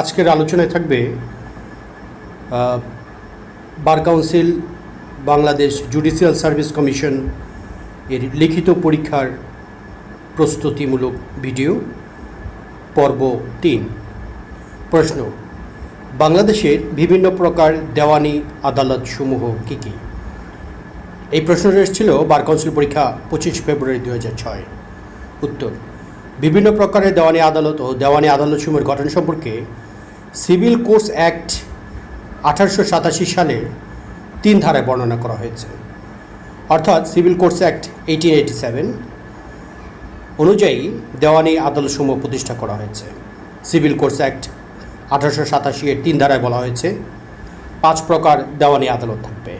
আজকের আলোচনায় থাকবে bar council, Bangladesh judicial service commission এর লিখিত পরীক্ষার প্রস্তুতিমূলক ভিডিও, পর্ব তিন। প্রশ্ন, বাংলাদেশের বিভিন্ন প্রকার দেওয়ানি আদালতসমূহ কী কী? এই প্রশ্নটা এসেছিল বার কাউন্সিল পরীক্ষা পঁচিশ ফেব্রুয়ারি দু ছয়। উত্তর, বিভিন্ন প্রকারের দেওয়ানি আদালত ও দেওয়ানি আদালতসমূহের গঠন সম্পর্কে সিভিল কোর্স অ্যাক্ট আঠারোশো সাতাশি সালে তিন ধারায় বর্ণনা করা হয়েছে। অর্থাৎ civil courts act eighteen eighty seven অনুযায়ী দেওয়ানি আদালতসমূহ প্রতিষ্ঠা করা হয়েছে। সিভিল কোর্স অ্যাক্ট আঠারোশো সাতাশি এর তিন ধারায় বলা হয়েছে, পাঁচ প্রকার দেওয়ানি আদালত থাকবে।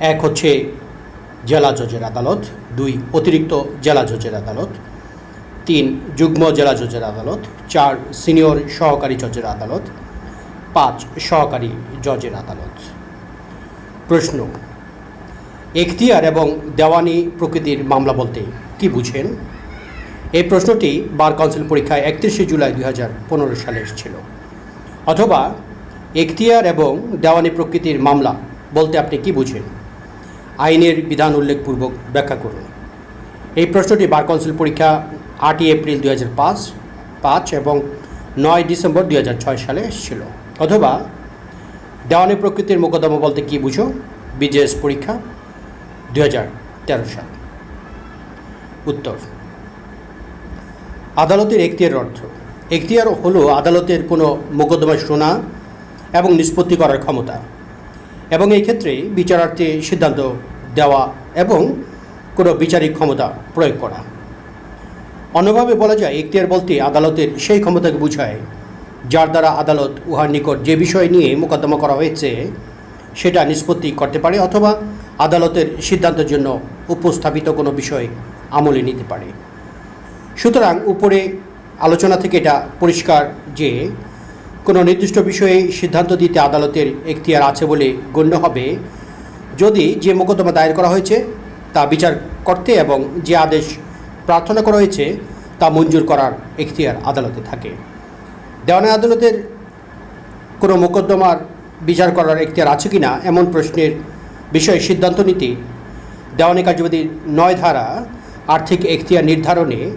এক হচ্ছে জেলা জজের আদালত, দুই অতিরিক্ত জেলা জজের আদালত তিন, যুগ্ম জেলা জজের আদালত। চার, সিনিয়র সহকারী জজের আদালত। পাঁচ, সহকারী জজের আদালত। প্রশ্ন, এখতিয়ার এবং দেওয়ানি প্রকৃতির মামলা বলতে কি বুঝেন? এই প্রশ্নটি বার কাউন্সিল পরীক্ষায় একত্রিশে জুলাই দুই হাজার পনেরো সালে এসেছিল। অথবা, এখতিয়ার এবং দেওয়ানি প্রকৃতির মামলা বলতে আপনি কি বুঝেন? আইনের বিধান উল্লেখপূর্বক ব্যাখ্যা করুন। এই প্রশ্নটি বার কাউন্সিল পরীক্ষা আটই এপ্রিল দুই হাজার পাঁচ পাঁচ এবং নয় ডিসেম্বর দুই হাজার ছয় সালে এসেছিল। অথবা, দেওয়ানি প্রকৃতির মোকদ্দমা বলতে কি বুঝো? বিজেএস পরীক্ষা দুই হাজার তেরো সাল। উত্তর। আদালতের এখতিয়ারের অর্থ। এখতিয়ার হলো আদালতের কোনো মোকদ্দমা শোনা এবং নিষ্পত্তি করার ক্ষমতা। এবং এই ক্ষেত্রে বিচারার্থে সিদ্ধান্ত দেওয়া এবং কোনো বিচারিক ক্ষমতা প্রয়োগ করা। অন্যভাবে বলা যায়, এখতিয়ার বলতে আদালতের সেই ক্ষমতাকে বোঝায়, যার দ্বারা আদালত উহার নিকট যে বিষয় নিয়ে মোকদ্দমা করা হয়েছে, সেটা নিষ্পত্তি করতে পারে অথবা আদালতের সিদ্ধান্তের জন্য উপস্থাপিত কোনো বিষয় আমলে নিতে পারে। সুতরাং উপরে আলোচনা থেকে এটা পরিষ্কার যে, কোনো নির্দিষ্ট বিষয়ে সিদ্ধান্ত দিতে আদালতের এখতিয়ার আছে বলে গণ্য হবে। যদি যে মোকদ্দমা দায়ের করা হয়েছে, তা বিচার করতে এবং যে আদেশ প্রার্থনা করা হয়েছে তা মঞ্জুর করার এখতিয়ার আদালতে থাকে। দেওয়ানি আদালতের কোনো মোকদ্দমার বিচার করার এখতিয়ার আছে কি না এমন প্রশ্নের বিষয়ে সিদ্ধান্ত নিতে দেওয়ানি কার্যবিধির নয় ধারা আর্থিক এখতিয়ার নির্ধারণে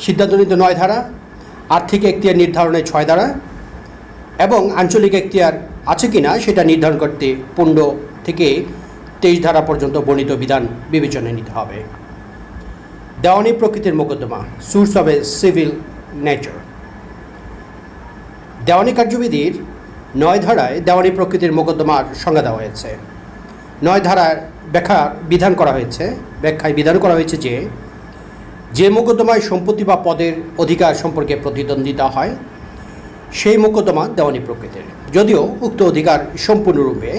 সিদ্ধান্ত নিতে নয় ধারা, আর্থিক এখতিয়ার নির্ধারণে ছয় ধারা এবং আঞ্চলিক এখতিয়ার আছে কি না সেটা নির্ধারণ করতে পনেরো থেকে তেইশ ধারা পর্যন্ত বর্ণিত বিধান বিবেচনায় নিতে হবে। দেওয়ানি প্রকৃতির মোকদ্দমা suits of a civil nature. দেওয়ানি কার্যবিধির নয় ধারায় দেওয়ানি প্রকৃতির মোকদ্দমার সংজ্ঞা দেওয়া হয়েছে। নয় ধারার ব্যাখ্যা বিধান করা হয়েছে, ব্যাখ্যায় বিধান করা হয়েছে যে যে মোকদ্দমায় সম্পত্তি বা পদের অধিকার সম্পর্কে প্রতিদ্বন্দ্বিতা হয়, সেই মোকদ্দমা দেওয়ানি প্রকৃতির। যদিও উক্ত অধিকার সম্পূর্ণরূপে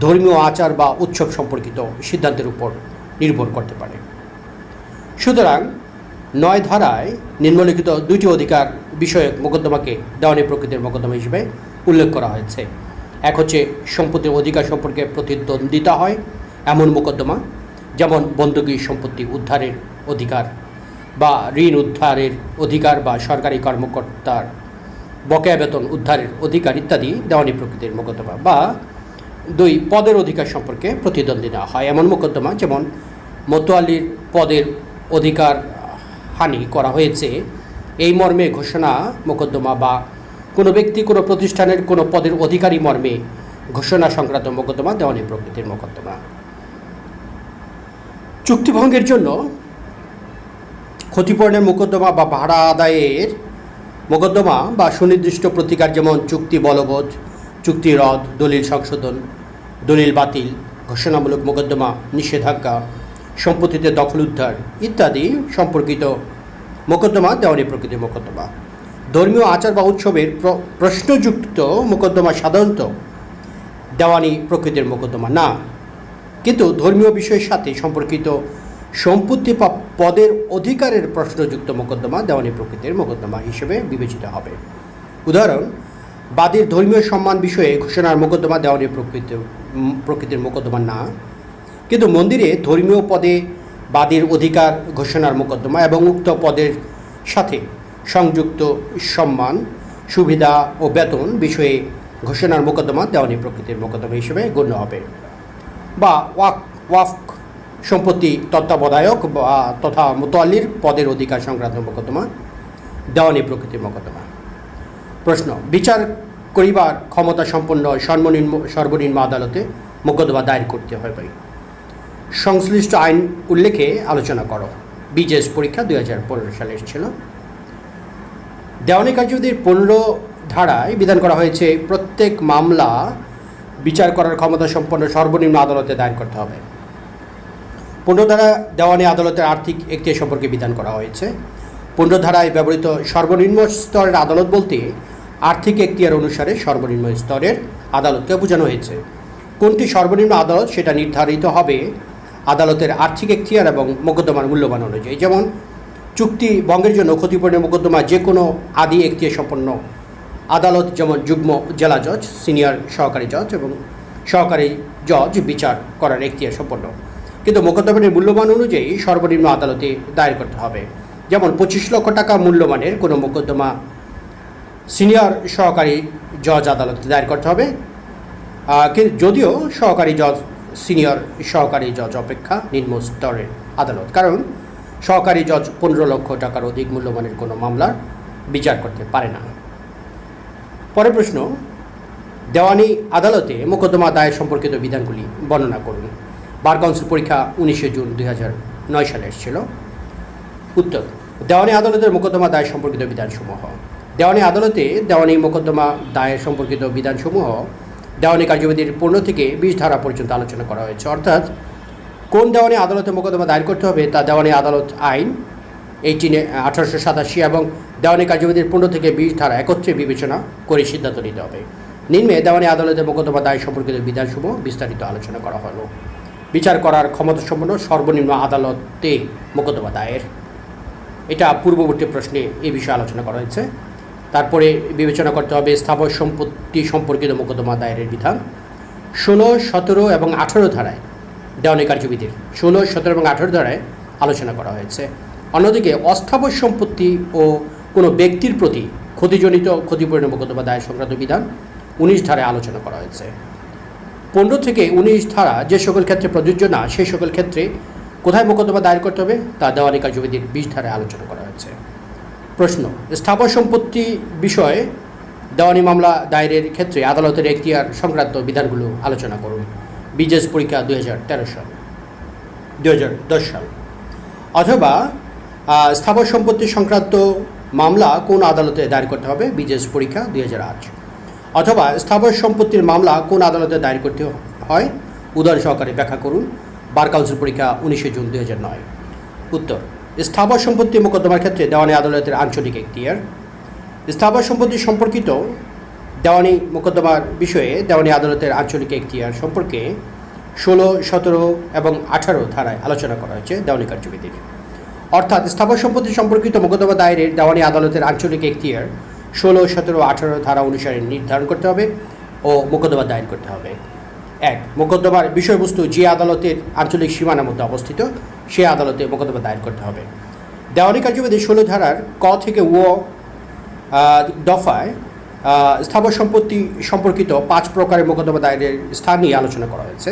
ধর্মীয় আচার বা উৎসব সম্পর্কিত সিদ্ধান্তের উপর নির্ভর করতে পারে। সুতরাং নয় ধারায় নিম্নলিখিত দুইটি অধিকার বিষয়ক মোকদ্দমাকে দেওয়ানি প্রকৃতির মোকদ্দমা হিসেবে উল্লেখ করা হয়েছে। এক হচ্ছে সম্পত্তির অধিকার সম্পর্কে প্রতিদ্বন্দ্বিতা হয় এমন মোকদ্দমা, যেমন বন্দুকি সম্পত্তি উদ্ধারের অধিকার বা ঋণ উদ্ধারের অধিকার বা সরকারি কর্মকর্তার বকেয়া বেতন উদ্ধারের অধিকার ইত্যাদি দেওয়ানি প্রকৃতির মোকদ্দমা বা দুই পদের অধিকার সম্পর্কে প্রতিদ্বন্দ্বী প্রতিদ্বন্দ্বিতা হয়। এমন মোকদ্দমা যেমন মতোয়ালির পদের অধিকার হানি করা হয়েছে, এই মর্মে ঘোষণা মোকদ্দমা বা কোনো ব্যক্তি, কোনো প্রতিষ্ঠানের কোনো পদের অধিকারী মর্মে ঘোষণা সংক্রান্ত মোকদ্দমা দেওয়ানি প্রকৃতির মোকদ্দমা। চুক্তিভঙ্গের জন্য ক্ষতিপূরণের মোকদ্দমা বা ভাড়া আদায়ের মোকদ্দমা বা সুনির্দিষ্ট প্রতিকার যেমন চুক্তি বলবৎ, চুক্তি রদ, দলিল সংশোধন দলিল বাতিল, ঘোষণামূলক মোকদ্দমা, নিষেধাজ্ঞা, সম্পত্তিতে দখল উদ্ধার ইত্যাদি সম্পর্কিত মোকদ্দমা, দেওয়ানি প্রকৃতির মোকদ্দমা। ধর্মীয় আচার বা উৎসবের প্র- প্রশ্নযুক্ত মোকদ্দমা সাধারণত দেওয়ানি প্রকৃতির মোকদ্দমা না। কিন্তু ধর্মীয় বিষয়ের সাথে সম্পর্কিত সম্পত্তি বা পদের অধিকারের প্রশ্নযুক্ত মোকদ্দমা দেওয়ানি প্রকৃতির মোকদ্দমা হিসেবে বিবেচিত হবে। উদাহরণ বাদীর ধর্মীয় সম্মান বিষয়ে ঘোষণার মোকদ্দমা দেওয়ানি প্রকৃতি, প্রকৃতির মোকদ্দমা না। কিন্তু মন্দিরে ধর্মীয় পদে বাদীর অধিকার ঘোষণার মোকদ্দমা এবং উক্ত পদের সাথে সংযুক্ত সম্মান, সুবিধা ও বেতন বিষয়ে ঘোষণার মোকদ্দমা দেওয়ানি প্রকৃতির মোকদ্দমা হিসেবে গণ্য হবে। বা ওয়াক, ওয়াফ সম্পত্তি তত্ত্বাবধায়ক বা তথা মোতোয়াল্লির পদের অধিকার সংক্রান্ত মোকদ্দমা দেওয়ানি প্রকৃতির মোকদ্দমা। প্রশ্ন, বিচার করিবার ক্ষমতা সম্পন্ন সর্বনিম্ন সর্বনিম্ন আদালতে মোকদ্দমা দায়ের করতে হবে সংশ্লিষ্ট আইন উল্লেখে আলোচনা করো। বিজেস পরীক্ষা দুই হাজার পনেরো সালে এসেছিল। দেওয়ানি কার্যবিধির পনেরো ধারায় বিধান করা হয়েছে, প্রত্যেক মামলা বিচার করার ক্ষমতা সম্পন্ন সর্বনিম্ন আদালতে দায়ের করতে হবে। পনেরো ধারা দেওয়ানি আদালতের আর্থিক একটি সম্পর্কে বিধান করা হয়েছে। পনেরো ধারায় ব্যবহৃত সর্বনিম্ন স্তরের আদালত বলতে আর্থিক এখতিয়ার অনুসারে সর্বনিম্ন স্তরের আদালতকে বোঝানো হয়েছে। কোনটি সর্বনিম্ন আদালত সেটা নির্ধারিত হবে। আদালতের আর্থিক এখতিয়ার এবং মোকদ্দমার মূল্যবান অনুযায়ী, যেমন চুক্তি ভঙ্গের জন্য ক্ষতিপূরণের মোকদ্দমা যে কোনো আদি এখতিয়ার সম্পন্ন। আদালত যেমন যুগ্ম জেলা জজ, সিনিয়র সহকারী জজ এবং সহকারী জজ বিচার করার এখতিয়ার সম্পন্ন। কিন্তু মোকদ্দমাটির মূল্যমান অনুযায়ী সর্বনিম্ন আদালতে দায়ের করতে হবে। যেমন পঁচিশ লক্ষ টাকা মূল্যমানের কোনো মোকদ্দমা সিনিয়র সহকারী জজ আদালতে দায়ের করতে হবে। যদিও সহকারী জজ, সিনিয়র সহকারী জজ অপেক্ষা নিম্ন স্তরের আদালত। কারণ সহকারী জজ পনেরো লক্ষ টাকার অধিক মূল্যমানের কোনো মামলার বিচার করতে পারে না। পরের প্রশ্ন, দেওয়ানি আদালতে মোকদ্দমা দায়ের সম্পর্কিত বিধানগুলি বর্ণনা করুন। বার কাউন্সিল পরীক্ষা উনিশে জুন দুই নয় সালে এসেছিল। উত্তর, দেওয়ানি আদালতের মোকদ্দমা দায়ের সম্পর্কিত বিধানসমূহ। দেওয়ানি আদালতে দেওয়ানি মোকদ্দমা দায়ের সম্পর্কিত বিধানসমূহ দেওয়ানি কার্যবিধির পনেরো থেকে বিশ ধারা পর্যন্ত আলোচনা করা হয়েছে। অর্থাৎ কোন দেওয়ানি আদালতে মোকদ্দমা দায়ের করতে হবে তা দেওয়ানি আদালত আইন এইটিনে আঠারোশো সাতাশি এবং দেওয়ানি কার্যবিধির পনেরো থেকে বিশ ধারা একত্রে বিবেচনা করে সিদ্ধান্ত নিতে হবে। নিম্নে দেওয়ানি আদালতে মোকদ্দমা দায়ের সম্পর্কিত বিধানসমূহ বিস্তারিত আলোচনা করা হলো। বিচার করার ক্ষমতা সম্পন্ন সর্বনিম্ন আদালতে মোকদ্দমা দায়ের। এটা পূর্ববর্তী প্রশ্নে এই বিষয়ে আলোচনা করা হয়েছে। তারপরে বিবেচনা করতে হবে স্থাবর সম্পত্তি সম্পর্কিত মোকদ্দমা দায়েরের বিধান। ষোলো, সতেরো এবং আঠারো ধারায় দেওয়ানি কার্যবিধির ষোলো, সতেরো এবং আঠারো ধারায় আলোচনা করা হয়েছে। অন্যদিকে অস্থাবর সম্পত্তি ও কোনো ব্যক্তির প্রতি ক্ষতিজনিত ক্ষতিপূরণ মোকদ্দমা দায়ের সংক্রান্ত বিধান উনিশ ধারায় আলোচনা করা হয়েছে। পনেরো থেকে উনিশ ধারা যে সকল ক্ষেত্রে প্রযোজ্য না সেই সকল ক্ষেত্রে কোথায় মোকদ্দমা দায়ের করতে হবে, তা দেওয়ানি কার্যবিধির বিশ ধারায় আলোচনা করা হয়েছে। প্রশ্ন। স্থাবর সম্পত্তি বিষয়ে দেওয়ানি মামলা দায়েরের ক্ষেত্রে আদালতের এখতিয়ার সংক্রান্ত বিধানগুলো আলোচনা করুন। বিজেস পরীক্ষা দুই হাজার তেরো সাল। দুই হাজার দশ সাল। অথবা স্থাবর সম্পত্তি সংক্রান্ত মামলা কোন আদালতে দায়ের করতে হবে? বিজেস পরীক্ষা দুই হাজার আট। অথবা, স্থাবর সম্পত্তির মামলা কোন আদালতে দায়ের করতে হয়? উদাহরণ সহকারে ব্যাখ্যা করুন। বার কাউন্সিল পরীক্ষা উনিশে জুন দুই হাজার নয়। উত্তর। স্থাবর সম্পত্তি মোকদ্দমার ক্ষেত্রে দেওয়ানি আদালতের আঞ্চলিক এখতিয়ার। স্থাবর সম্পত্তি সম্পর্কিত দেওয়ানি মোকদ্দমার বিষয়ে দেওয়ানি আদালতের আঞ্চলিক এখতিয়ার সম্পর্কে ষোলো, সতেরো এবং আঠারো ধারায় আলোচনা করা হয়েছে দেওয়ানি কার্যবিধির। অর্থাৎ স্থাবর সম্পত্তি সম্পর্কিত মোকদ্দমা দায়েরের দেওয়ানি আদালতের আঞ্চলিক এখতিয়ার ষোলো, সতেরো, আঠারো ধারা অনুসারে নির্ধারণ করতে হবে ও মোকদ্দমা দায়ের করতে হবে। এক, মোকদ্দমার বিষয়বস্তু যে আদালতের আঞ্চলিক সীমানার মধ্যে অবস্থিত, সে আদালতে মোকদ্দমা দায়ের করতে হবে। দেওয়ানি কার্যবিধি ষোলো ধারার ক থেকে ও দফায় স্থাবর সম্পত্তি সম্পর্কিত পাঁচ প্রকারের মোকদ্দমা দায়েরের স্থান নিয়ে আলোচনা করা হয়েছে।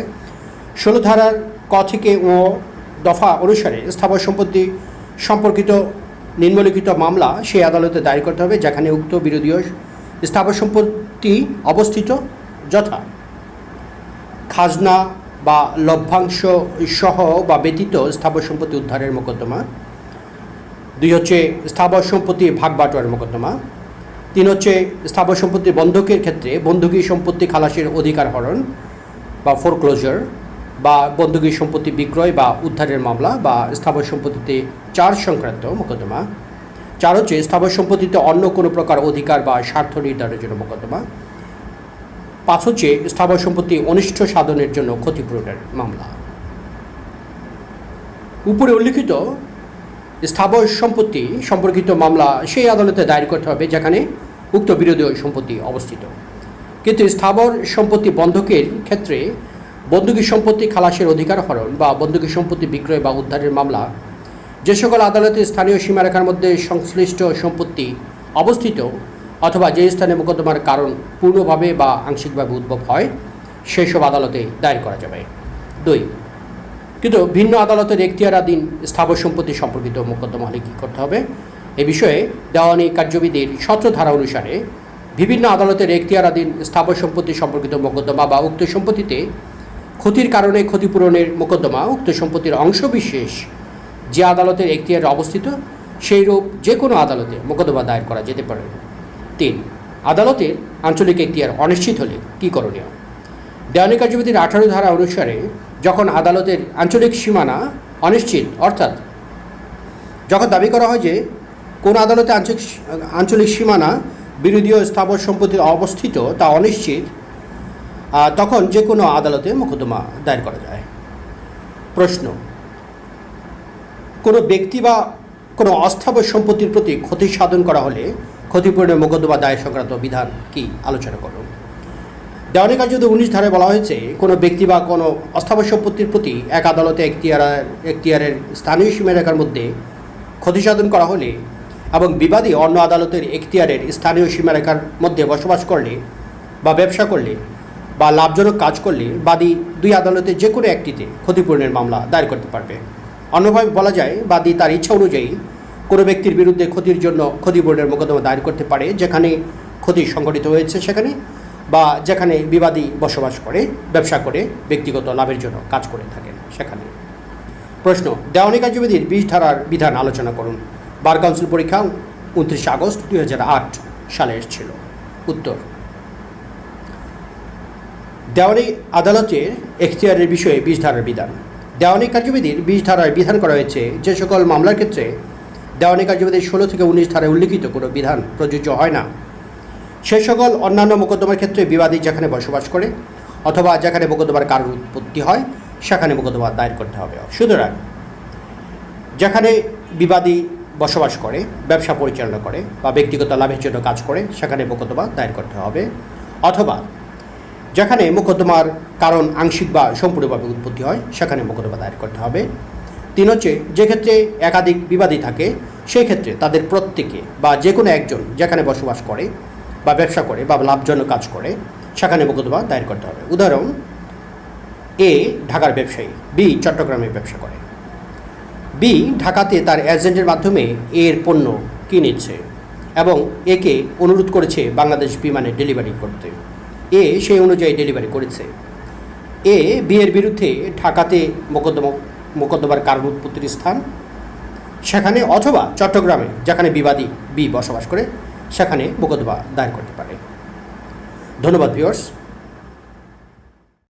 ষোলো ধারার ক থেকে ও, দফা অনুসারে স্থাবর সম্পত্তি সম্পর্কিত নিম্নলিখিত মামলা সেই আদালতে দায়ের করতে হবে, যেখানে উক্ত বিরোধীয় স্থাবর সম্পত্তি অবস্থিত, যথা খাজনা বা লভ্যাংশ সহ বা ব্যতীত স্থাবর সম্পত্তি উদ্ধারের মোকদ্দমা। দুই হচ্ছে স্থাবর সম্পত্তি ভাগ বাটোয়ারের মোকদ্দমা। তিন হচ্ছে স্থাবর সম্পত্তি বন্ধকের ক্ষেত্রে বন্ধকি সম্পত্তি খালাসের অধিকার হরণ বা ফোরক্লোজার বা বন্ধকি সম্পত্তি বিক্রয় বা উদ্ধারের মামলা বা স্থাবর সম্পত্তিতে চার সংক্রান্ত মোকদ্দমা। চার হচ্ছে স্থাবর সম্পত্তিতে অন্য কোনো প্রকার অধিকার বা স্বার্থ নির্ধারণের জন্য মোকদ্দমা। পাঁচ হচ্ছে স্থাবর সম্পত্তি অনিষ্ট সাধনের জন্য ক্ষতিপূরণের মামলা। উপরে উল্লিখিত স্থাবর সম্পত্তি সম্পর্কিত মামলা সেই আদালতে দায়ের করতে হবে, যেখানে উক্ত বিরোধী সম্পত্তি অবস্থিত। কিন্তু স্থাবর সম্পত্তি বন্ধকের ক্ষেত্রে বন্দুকি সম্পত্তি খালাসের অধিকার হরণ বা বন্দুকি সম্পত্তি বিক্রয় বা উদ্ধারের মামলা, যে সকল আদালতে স্থানীয় সীমারেখার মধ্যে সংশ্লিষ্ট সম্পত্তি অবস্থিত অথবা যে স্থানে মোকদ্দমার কারণ পূর্ণভাবে বা আংশিকভাবে উদ্ভব হয়, সেসব আদালতে দায়ের করা যাবে। দুই, কিন্তু ভিন্ন আদালতের এখতিয়ারাধীন স্থাবর সম্পত্তি সম্পর্কিত মোকদ্দমা হলে কী করতে হবে? এ বিষয়ে দেওয়ানি কার্যবিধির সতেরো ধারা অনুসারে বিভিন্ন আদালতের এখতিয়ারাধীন স্থাবর সম্পত্তি সম্পর্কিত মোকদ্দমা বা উক্ত সম্পত্তিতে ক্ষতির কারণে ক্ষতিপূরণের মোকদ্দমা, উক্ত সম্পত্তির অংশবিশেষ যে আদালতের এখতিয়ারে অবস্থিত, সেইরূপ যে কোনো আদালতে মোকদ্দমা দায়ের করা যেতে পারে। তিন। আদালতের আঞ্চলিক এখতিয়ার অনিশ্চিত হলে কী করণীয়? দেওয়ানি কার্যবিধির আঠারো ধারা অনুসারে যখন আদালতের আঞ্চলিক সীমানা অনিশ্চিত, অর্থাৎ যখন দাবি করা হয় যে কোন আদালতে আঞ্চলিক আঞ্চলিক সীমানা বিরোধীয় স্থাবর সম্পত্তি অবস্থিত তা অনিশ্চিত তখন যে কোনো আদালতে মোকদ্দমা দায়ের করা যায়। প্রশ্ন, কোনো ব্যক্তি বা কোনো অস্থাবর সম্পত্তির প্রতি ক্ষতি সাধন করা হলে ক্ষতিপূরণের মোকদ্দমা দায়ের সংক্রান্ত বিধান কি? আলোচনা করুন। দেওয়ানি কার্যতে উনিশ ধারে বলা হয়েছে, কোনো ব্যক্তি বা কোনো অস্থাবর সম্পত্তির প্রতি এক আদালতে এখতিয়ার, এখতিয়ারের স্থানীয় সীমারেখার মধ্যে ক্ষতিসাধন করা হলে এবং বিবাদী অন্য আদালতের এখতিয়ারের স্থানীয় সীমারেখার মধ্যে বসবাস করলে বা ব্যবসা করলে বা লাভজনক কাজ করলে বাদী দুই আদালতে যে কোনো একটিতে ক্ষতিপূরণের মামলা দায়ের করতে পারবে। অন্যভাবে বলা যায়, বাদী তার ইচ্ছা অনুযায়ী কোনো ব্যক্তির বিরুদ্ধে ক্ষতির জন্য ক্ষতিপূরণের মোকদ্দমা দায়ের করতে পারে, যেখানে ক্ষতি সংঘটিত হয়েছে সেখানে, বা যেখানে বিবাদী বসবাস করে, ব্যবসা করে, ব্যক্তিগত লাভের জন্য কাজ করে থাকেন সেখানে। প্রশ্ন, দেওয়ানি কার্যবিধির বিশ ধারার বিধান আলোচনা করুন। বার কাউন্সিল পরীক্ষা উনত্রিশে আগস্ট দুই হাজার আট সালে এসেছিল। উত্তর, দেওয়ানি আদালতের এখতিয়ারের বিষয়ে বিশ ধারার বিধান। দেওয়ানি কার্যবিধির বিশ ধারায় বিধান করা হয়েছে যে সকল মামলার ক্ষেত্রে দেওয়ানি কার্যবিধির ষোলো থেকে উনিশ ধারায় উল্লিখিত কোনো বিধান প্রযোজ্য হয় না। সে সকল অন্যান্য মোকদ্দমার ক্ষেত্রে বিবাদী যেখানে বসবাস করে অথবা যেখানে মোকদ্দমার কারণ উৎপত্তি হয়, সেখানে মোকদ্দমা দায়ের করতে হবে। সুতরাং, যেখানে বিবাদী বসবাস করে, ব্যবসা পরিচালনা করে বা ব্যক্তিগত লাভের জন্য কাজ করে, সেখানে মোকদ্দমা দায়ের করতে হবে। অথবা, যেখানে মোকদ্দমার কারণ আংশিক বা সম্পূর্ণভাবে উৎপত্তি হয়, সেখানে মোকদ্দমা দায়ের করতে হবে। তিন হচ্ছে যে ক্ষেত্রে একাধিক বিবাদী থাকে, সেই ক্ষেত্রে তাদের প্রত্যেকে বা যে কোনো একজন যেখানে বসবাস করে বা ব্যবসা করে বা লাভজনক কাজ করে, সেখানে মোকদ্দমা দায়ের করতে হবে। উদাহরণ, এ ঢাকার ব্যবসায়ী, বি চট্টগ্রামে ব্যবসা করে। বি ঢাকাতে তার এজেন্টের মাধ্যমে এর পণ্য কিনেছে এবং একে অনুরোধ করেছে বাংলাদেশ বিমানে ডেলিভারি করতে। এ সেই অনুযায়ী ডেলিভারি করেছে। এ বিয়ের বিরুদ্ধে ঢাকাতে মোকদ্দমা মোকদ্দমার কারণ উৎপত্তির স্থান। সেখানে অথবা চট্টগ্রামে, যেখানে বিবাদী বি বসবাস করে, সেখানে মোকদ্দমা দায়ের করতে পারে। ধন্যবাদ ভিউয়ার্স